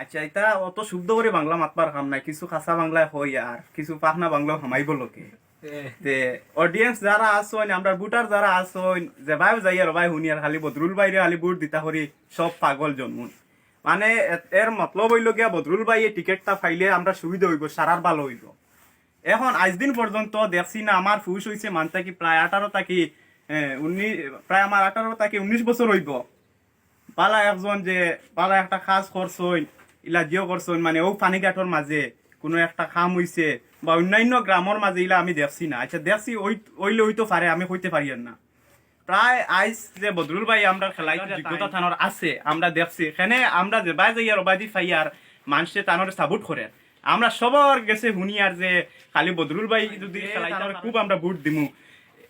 আচ্ছা এটা অত শুদ্ধ করে বাংলা মাতবার কাম নাই। কিছু খাসা বাংলায় হই আর কিছু পাখনা বাংলা হামাইব লোকে। তে অডিয়েন্স যারা আসন আমরা বুটার যারা আসন যে ভাই যাই আর ভাই হুনি আর খালি বদরুল বাইরে খালি বুট দিতা করি সব পাগল জন্মুন। মানে এর মতলব হইল গিয়া বদরুল ভাই এই টিকেটটা ফাইলে আমরা সুবিধা হইব সারার ভালো হইব। এখন আজ দিন পর্যন্ত দেখছি না আমার ফুস হয়েছে মানতে কি প্রায় আঠারো থাকি উনিশ প্রায় আমার আঠারো থাকি উনিশ বছর হইব। পালা একজন যে পালা একটা খাস করছইন ইলা জিও করছইন মানে ও পানিঘাটর মাঝে কোনো একটা খাম হইছে বা অন্যান্য গ্রামের মাঝে ইলা আমি দেখছি না। আচ্ছা দেখছি ওই ওইলে হইতো পারে আমি হইতে পারি না প্রায় আইস যে বদরুল ভাই আমরা খেলাই যোগ্যতা থানোর আছে আমরা দেখছি এখানে আমরা যে বাই যাই আর বাদি ফাইয়ার মানুষে তানোর সাপোর্ট করে আমরা সবার গেছে হুনিয়ার যে খালি বদরুল ভাই যদি খেলাই খুব আমরা ভোট দিমু।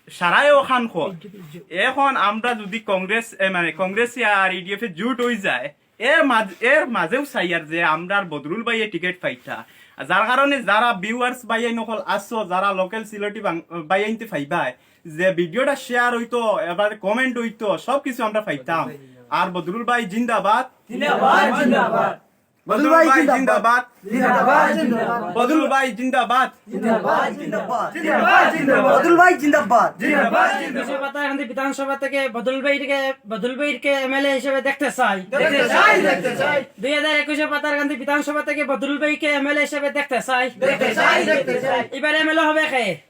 সারাই ওখান খো। এখন আমরা যদি কংগ্রেস মানে কংগ্রেস আর ইডিএফ এ জুট হয়ে যায় এর মাঝে এর মাঝেও চাইয়ার আর যে আমরার বদরুল ভাইয়ে টিকিট পাইতা যার কারণে যারা ভিউয়ার্স বাইয়াই নকল আসছো যারা লোকাল সিলেটি বাইয়াইতে ফাইবাই যে ভিডিওটা শেয়ার হইতো এবার কমেন্ট হইতো সব কিছু আমরা পাইতাম। আর বদরুল ভাই জিন্দাবাদ। জিন্দাবাদ জিন্দাবাদ। বদরুল ভাই জিন্দাবাদ জিন্দাবাদ। জিন্দাবাদ। বদরুল ভাই জিন্দাবাদ। জিন্দাবাদ জিন্দাবাদ। জিন্দাবাদ জিন্দাবাদ। বদুল ভাই জিন্দাবাদ। জিন্দাবাদ বিশ্বনাথ পাতাকান্দি বিধানসভা থেকে বদল ভাইকে বদল ভাইকে এমএলএ হিসেবে দেখতে চাই। দেখতে চাই দেখতে চাই। দুই হাজার একুশে পাতাকান্দি বিধানসভা থেকে বদল ভাইকে এমএলএ হিসেবে দেখতে চাই। দেখতে চাই দেখতে চাই। এবার এমএলএ হবে কে?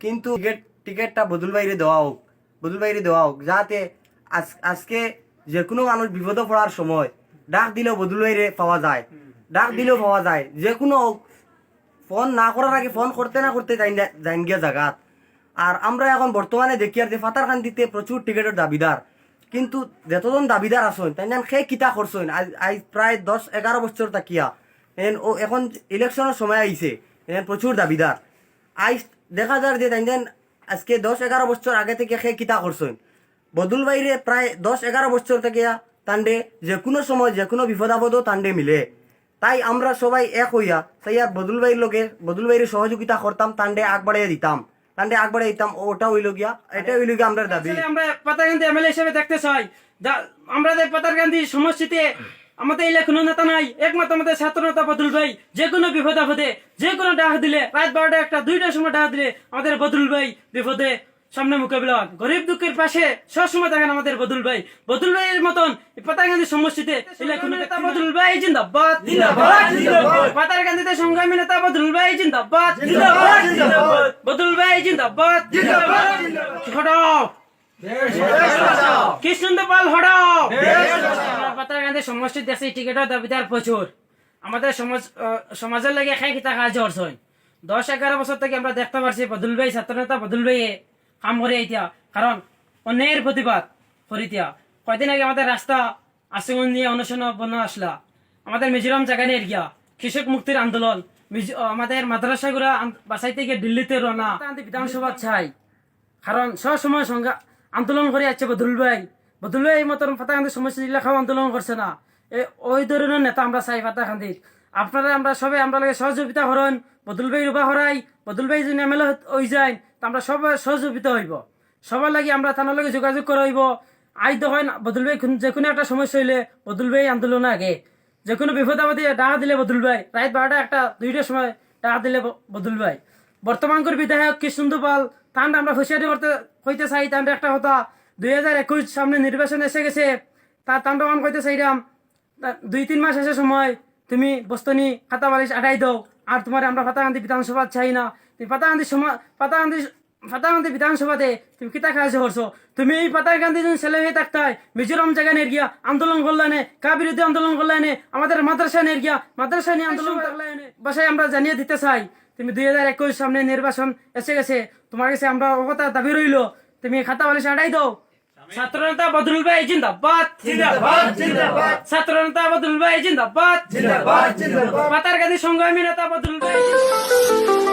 কিন্তু টিকিট, টিকিটটা বদুল বাইরে দেওয়া হোক, বদুল বাইরে দেওয়া হোক, যাতে আজ- আজকে যে কোনো মানুষ বিপদে পড়ার সময় ডাক দিলেও বদুল বাইরে পাওয়া যায়। ডাক দিলেও পাওয়া যায়। যে কোনো হোক, ফোন না করার আগে ফোন করতে না করতে যাইন গিয়া জাগাত। আর আমরা এখন বর্তমানে দেখি আর যে ফাতারকান্দিতে প্রচুর টিকিটের দাবিদার। কিন্তু যতজন দাবিদার আসুন তাই সেই কিতা করছেন? আজ প্রায় দশ, এগারো বছর তাকিয়া। এখন ইলেকশনের সময় আইছে প্রচুর দাবিদার। আইস দেখা যায় যে তাই আজকে দশ এগারো বছর আগে থেকে সে কিতা করছেন বদুল বাইরে প্রায় দশ এগারো বছর থেকে তান্ডে যে কোনো সময় যে কোনো বিপদ তান্ডে মিলে। তাই আমরা সবাই এক হইয়া তাই আর বদুল ভাইয়ের লোকে বদুল ভাইয়ের সহযোগিতা করতাম তান্ডে আগ বাড়িয়ে দিতাম। তান্ডে আগ বাড়িয়ে দিতাম ওটা হইল গিয়া, এটা হইল গিয়া আমরা দাবি। আমরা পাতাকান্দি এমএলএ হিসেবে দেখতে চাই। আমরা যে পাতারকান্দি সমষ্টিতে আমাদের এলাকা কোনো নেতা নাই একমাত্র আমাদের ছাত্র নেতা বদরুল ভাই। যে কোনো বিপদ আপদে যে কোনো ডাক দিলে রাত বারোটা একটা দুইটার সময় ডাক দিলে আমাদের বদরুল ভাই বিপদে সামনে মোকাবিলা। গরিব দুঃখের পাশে সবসময় থাকেন আমাদের বদরুল ভাই। বদরুল ভাইয়ের মতন এই পাতারকান্দি সমষ্টিতে নেতা বদরুল ভাই জিন্দাবাদ। পাতারকান্দিতে সংগ্রামী নেতা বদরুল ভাই জিন্দাবাদ। বদরুল ভাই জিন্দাবাদ। হটাও। কৃষ্ণন্দ পাল হটাও। পাতারকান্দি সমষ্টির দেশে টিকেটের দাবিদার প্রচুর। আমাদের সমাজ সমাজের লাগে খাই খিতা কাজ হরছই দশ এগারো বছর থেকে আমরা দেখতে পারছি বদুল ভাই ছাত্রনেতা বদুল ভাই কাম করে এতিয়া কারণ অন্যায়ের প্রতিবাদ করিতিয়া। কয়দিন আগে আমাদের রাস্তা আশ্রমণ নিয়ে অনুশীলন বন্ধ আসলা। আমাদের মিজোরাম জায়গা নিয়ে গিয়া কৃষক মুক্তির আন্দোলন। আমাদের মাদ্রাসাগুলা বাসাইতে গিয়ে দিল্লিতে রওনা। বিধানসভা চাই কারণ সবসময় সংজ্ঞা আন্দোলন করে আছে বদুল ভাই। বদুল এই মতন ফাতাকান্দির সমস্যা লেখাও আন্দোলন করছে না। এ, ওই ধরনের নেতা আমরা চাই ফাতাকান্দির আপনারা, আমরা সবাই, আমরা লাগে সহযোগিতা করেন বদুল ভাই রূপা হরাই, বদুল ভাই যদি এমএলএ হয়ে যায় তা আমরা সবাই সহযোগিতা হইব। সবার লাগে আমরা থানার লগে যোগাযোগ করা হইব আই দেখেন বদুল ভাই যে কোনো একটা সমস্যা হইলে বদুল ভাই আন্দোলন আগে। যে কোনো বিপদ আপদে ডাকা দিলে বদুল ভাই। রাত বারোটা একটা, দুইটার সময় ডাকা দিলে বদুল ভাই। বর্তমানকর বিধায়ক কৃষ্ণন্দু পাল তান আমরা হুঁশিয়ারি করতে হইতে চাই তান একটা কথা। দুই হাজার একুশ সামনে নির্বাচন এসে গেছে তার তান্ড মান কইতে চাইলাম দুই তিন মাস এসে সময় তুমি বস্তনি খাতা বালিশ আটাই দাও আর তোমার আমরা ফাতাকান্দি বিধানসভা চাই না। তুমি পাতাকান্দি সময় পাতাকান্দি ফাতাকান্দি বিধানসভাতে তুমি কিতা খাইছ করছ? তুমি এই পাতাকান্দি যদি ছেলে হয়ে থাকতে হয় মিজোরাম জায়গা নিয়ে গিয়া আন্দোলন করলেনে কা বিরুদ্ধে আন্দোলন করলেনে আমাদের মাদ্রাসা নিয়ে গিয়া মাদ্রাসা নিয়ে আন্দোলন করলেনে বাসায় আমরা জানিয়ে দিতে চাই তুমি দুই হাজার একুশ সামনে নির্বাচন এসে গেছে তোমার কাছে আমরা ও কথা দাবি রইল তুমি খাতা বালিশ আটাই দাও। ছাত্র বদলবে বদরুল ভাই জিন্দাবাদ। জিন্দাবাদ জিন্দাবাদ। ছাত্র নেতা বদরুল ভাই জিন্দাবাদ। জিন্দাবাদ জিন্দাবাদ। পাতার গান্ধী সংগ্রামী নেতা বদরুল ভাই। জিন্দাবাদ।